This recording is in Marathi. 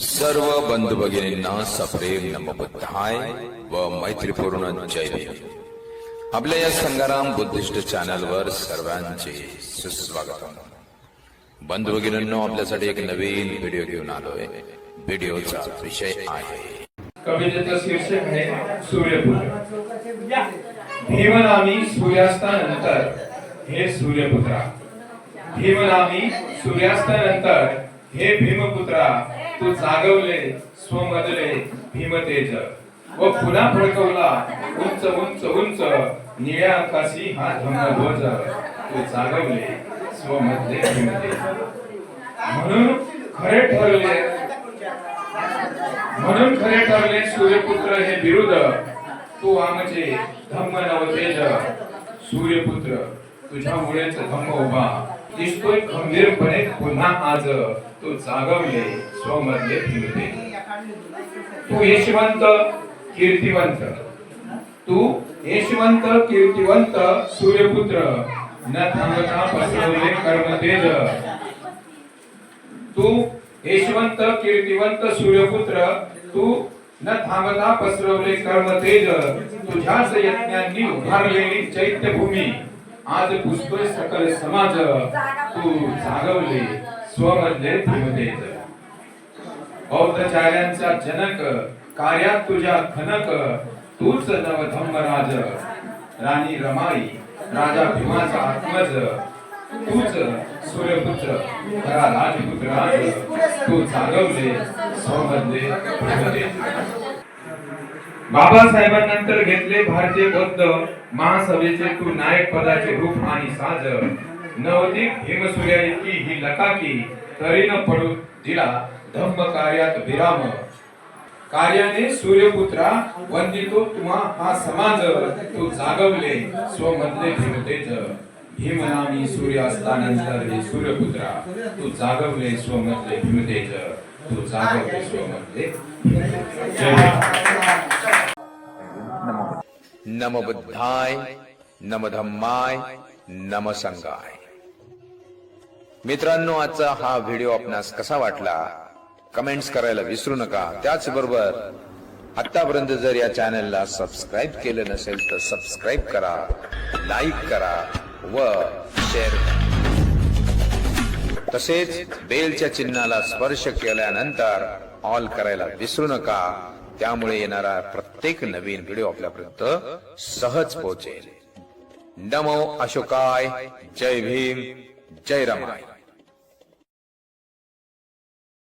सर्व बंधू भगिनींना सप्रेम नमबुद्धाय व मैत्रीपूर्ण जय भीम. आपल्या या संगाराम बुद्धिस्ट चॅनल वर सर्वांचे सुस्वागत बंधू भगिनींनो आपल्यासाठी एक नवीन व्हिडिओ घेऊन आलोय. व्हिडिओचा विषय आहे. कवितेचं शीर्षक आहे सूर्यपुत्र भीमनामी सूर्यास्तानंतर हे सूर्यपुत्रा. भीमनामी सूर्यास्तानंतर हे भीमपुत्रा. तू जागवले स्वमजले भीमतेज. व पुन्हा फडकवला उंच उंच उंच. निळ्या आकाशी हा धम्मध्वज. तू जागवले स्वमजले भीमतेज. म्हणून खरे ठरले म्हणून खरे ठरले सूर्यपुत्र हे विरुद्ध तू आमचे धम्म नवतेज. सूर्यपुत्र तुझ्यामुळेच धम्म उभा. दिसतोय खंबीरपणे. पुन्हा आज तू जागवले स्वमधले फिरते. तू यशवंत कीर्तिवंत. तू यशवंत कीर्तिवंत सूर्यपुत्र. न थांबता पसरवले कर्मतेज. तू यशवंत कीर्तिवंत सूर्यपुत्र. तू न थांबता पसरवले कर्मतेज. तुझ्याच यज्ञांनी उभारलेली चैत्यभूमी. आज पुसतोय सकल समाज तू जागवले स्वमधले भीमतेज बौद्धचार्यांचा जनक कार्यात तुझ्या खनक तूच नवधम्म राज. राणी रमाई राजा भीमाचा आत्मज तूच सूर्यपुत्र खरा राजपुत्र राज. तू जागवले स्वमधले भीमतेज बाबासाहेबांनंतर घेतले भारतीय बौद्ध महासभेचे तू नायक पदाचे रूप आणि साज. नवती भीमसूर्या इतकी ही लकाकी तरी न पडू दिला धम्म कार्यात विराम. कार्याने सूर्यपुत्रा वंदितो तुम्हा हा समाज. तू जागवले स्वमधले भीमतेज भीमनामी सूर्य असतानंतर हे सूर्यपुत्रा. तू जागवले स्वमधले भीमतेज तू जागवले स्वमधले जय नम बुद्धाय नम धम्माय नम संगाय मित्रांनो आजचा हा व्हिडिओ आपणास कसा वाटला? कमेंट्स करायला विसरू नका. त्याचबरोबर आतापर्यंत जर या चॅनलला सबस्क्राईब केलं नसेल तर सबस्क्राईब करा लाईक करा व शेअर करा. तसेच बेलच्या चिन्हाला स्पर्श केल्यानंतर ऑल करायला विसरू नका. त्यामुळे येणारा प्रत्येक नवीन व्हिडिओ आपल्यापर्यंत सहज पोहोचेल. नमो अशोकाय. जय भीम. जय रमाय.